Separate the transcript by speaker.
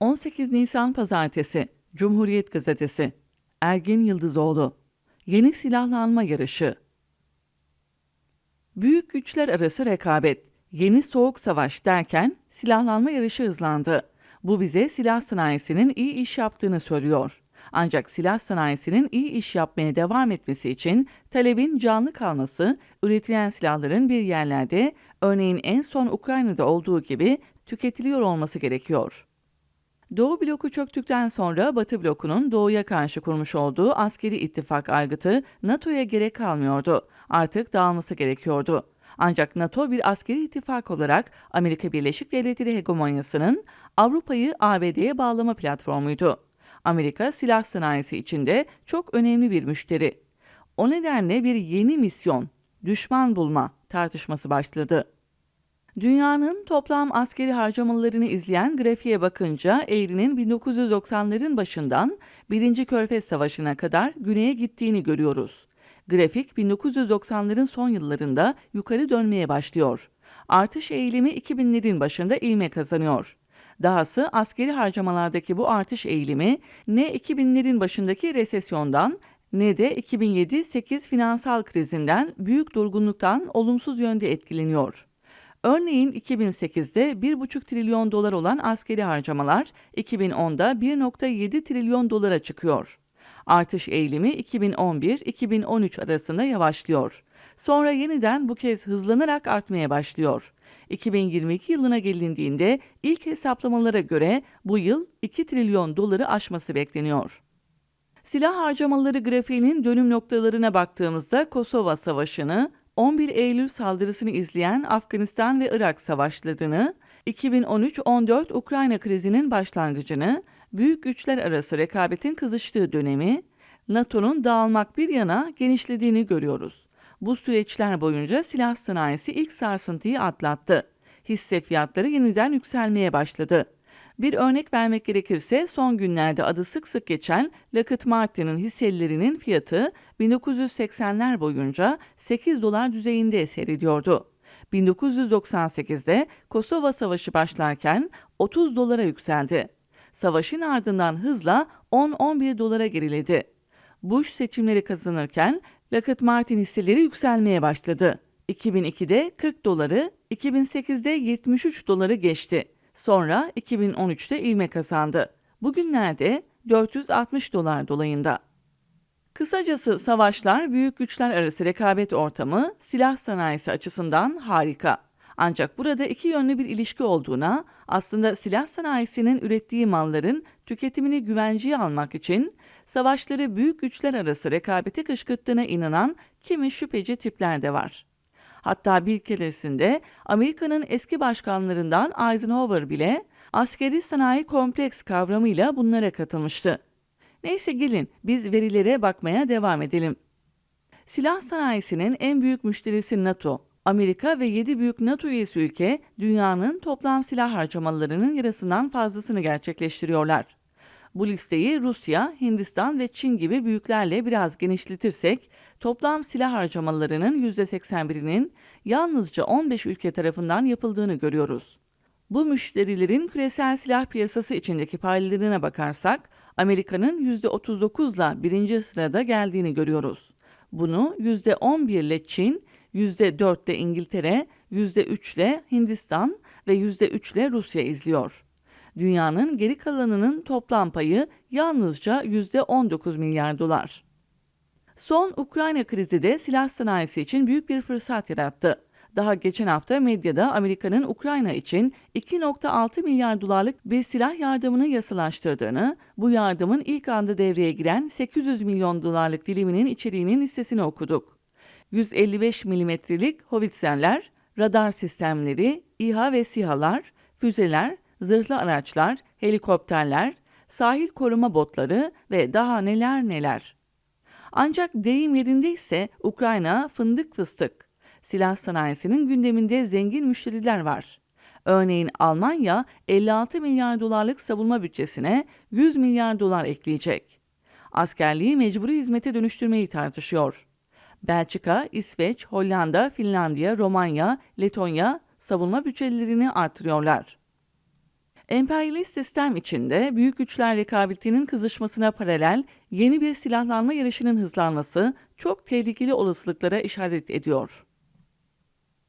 Speaker 1: 18 Nisan Pazartesi Cumhuriyet Gazetesi Ergin Yıldızoğlu Yeni silahlanma yarışı Büyük güçler arası rekabet, yeni soğuk savaş derken silahlanma yarışı hızlandı. Bu bize silah sanayisinin iyi iş yaptığını söylüyor. Ancak silah sanayisinin iyi iş yapmaya devam etmesi için talebin canlı kalması, üretilen silahların bir yerlerde, örneğin en son Ukrayna'da olduğu gibi tüketiliyor olması gerekiyor. Doğu bloku çöktükten sonra Batı blokunun Doğu'ya karşı kurmuş olduğu askeri ittifak aygıtı NATO'ya gerek kalmıyordu. Artık dağılması gerekiyordu. Ancak NATO bir askeri ittifak olarak Amerika Birleşik Devletleri hegemonyasının Avrupa'yı ABD'ye bağlama platformuydu. Amerika silah sanayisi içinde çok önemli bir müşteri. O nedenle bir yeni misyon, düşman bulma tartışması başladı. Dünyanın toplam askeri harcamalarını izleyen grafiğe bakınca eğrinin 1990'ların başından 1. Körfez Savaşı'na kadar güneye gittiğini görüyoruz. Grafik 1990'ların son yıllarında yukarı dönmeye başlıyor. Artış eğilimi 2000'lerin başında ilme kazanıyor. Dahası askeri harcamalardaki bu artış eğilimi ne 2000'lerin başındaki resesyondan ne de 2007-8 finansal krizinden büyük durgunluktan olumsuz yönde etkileniyor. Örneğin 2008'de 1,5 trilyon dolar olan askeri harcamalar 2010'da 1,7 trilyon dolara çıkıyor. Artış eğilimi 2011-2013 arasında yavaşlıyor. Sonra yeniden bu kez hızlanarak artmaya başlıyor. 2022 yılına gelindiğinde ilk hesaplamalara göre bu yıl 2 trilyon doları aşması bekleniyor. Silah harcamaları grafiğinin dönüm noktalarına baktığımızda Kosova Savaşı'nı, 11 Eylül saldırısını izleyen Afganistan ve Irak savaşlarını, 2013-14 Ukrayna krizinin başlangıcını, büyük güçler arası rekabetin kızıştığı dönemi, NATO'nun dağılmak bir yana genişlediğini görüyoruz. Bu süreçler boyunca silah sanayisi ilk sarsıntıyı atlattı. Hisse fiyatları yeniden yükselmeye başladı. Bir örnek vermek gerekirse son günlerde adı sık sık geçen Lockheed Martin'in hisselerinin fiyatı 1980'ler boyunca 8 dolar düzeyinde seyrediyordu. 1998'de Kosova Savaşı başlarken 30 dolara yükseldi. Savaşın ardından hızla 10-11 dolara geriledi. Bush seçimleri kazanırken Lockheed Martin hisseleri yükselmeye başladı. 2002'de 40 doları, 2008'de 73 doları geçti. Sonra 2013'te ivme kazandı. Bugünlerde 460 dolar dolayında. Kısacası savaşlar büyük güçler arası rekabet ortamı silah sanayisi açısından harika. Ancak burada iki yönlü bir ilişki olduğuna, aslında silah sanayisinin ürettiği malların tüketimini güvenceye almak için savaşları büyük güçler arası rekabeti kışkırttığına inanan kimi şüpheci tipler de var. Hatta bir keresinde Amerika'nın eski başkanlarından Eisenhower bile askeri sanayi kompleks kavramıyla bunlara katılmıştı. Neyse gelin biz verilere bakmaya devam edelim. Silah sanayisinin en büyük müşterisi NATO. Amerika ve 7 büyük NATO üyesi ülke dünyanın toplam silah harcamalarının yarısından fazlasını gerçekleştiriyorlar. Bu listeyi Rusya, Hindistan ve Çin gibi büyüklerle biraz genişletirsek toplam silah harcamalarının %81'inin yalnızca 15 ülke tarafından yapıldığını görüyoruz. Bu müşterilerin küresel silah piyasası içindeki paylarına bakarsak Amerika'nın %39'la birinci sırada geldiğini görüyoruz. Bunu %11 ile Çin, %4 ile İngiltere, %3 ile Hindistan ve %3 ile Rusya izliyor. Dünyanın geri kalanının toplam payı yalnızca %19 milyar dolar. Son Ukrayna krizi de silah sanayisi için büyük bir fırsat yarattı. Daha geçen hafta medyada Amerika'nın Ukrayna için 2.6 milyar dolarlık bir silah yardımını yasalaştırdığını, bu yardımın ilk anda devreye giren 800 milyon dolarlık diliminin içeriğinin listesini okuduk. 155 milimetrelik hovitzerler, radar sistemleri, İHA ve SİHA'lar, füzeler, zırhlı araçlar, helikopterler, sahil koruma botları ve daha neler neler. Ancak deyim yerinde ise Ukrayna fındık fıstık. Silah sanayisinin gündeminde zengin müşteriler var. Örneğin Almanya 56 milyar dolarlık savunma bütçesine 100 milyar dolar ekleyecek. Askerliği mecburi hizmete dönüştürmeyi tartışıyor. Belçika, İsveç, Hollanda, Finlandiya, Romanya, Letonya savunma bütçelerini artırıyorlar. Emperyalist sistem içinde büyük güçler rekabetinin kızışmasına paralel yeni bir silahlanma yarışının hızlanması çok tehlikeli olasılıklara işaret ediyor.